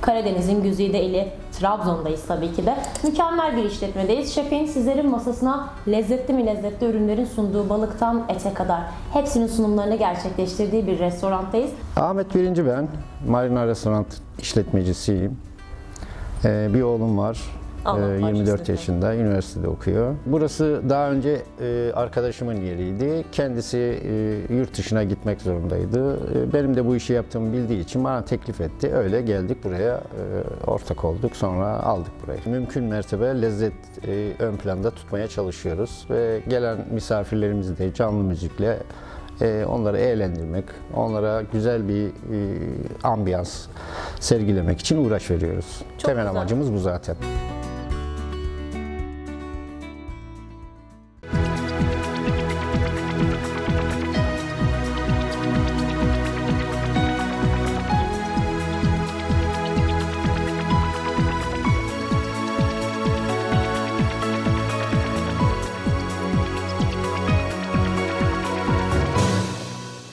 Karadeniz'in güzide eli Trabzon'dayız tabii ki de. Mükemmel bir işletmedeyiz. Şefin sizlerin masasına lezzetli mi lezzetli ürünlerin sunduğu balıktan ete kadar hepsinin sunumlarını gerçekleştirdiği bir restorandayız. Ahmet Birinci ben. Marina Restoran işletmecisiyim. Ee, bir oğlum var. Allah Ee, 24 bağışlasın. yaşında. Üniversitede okuyor. Burası daha önce e, arkadaşımın yeriydi. Kendisi e, yurt dışına gitmek zorundaydı. E, benim de bu işi yaptığımı bildiği için bana teklif etti. Öyle geldik buraya. ortak olduk. Sonra aldık burayı. Mümkün mertebe lezzet ön planda tutmaya çalışıyoruz. Ve gelen misafirlerimizi de canlı müzikle onları eğlendirmek, onlara güzel bir e, ambiyans sergilemek için uğraş veriyoruz. Çok Temel güzel. amacımız bu zaten.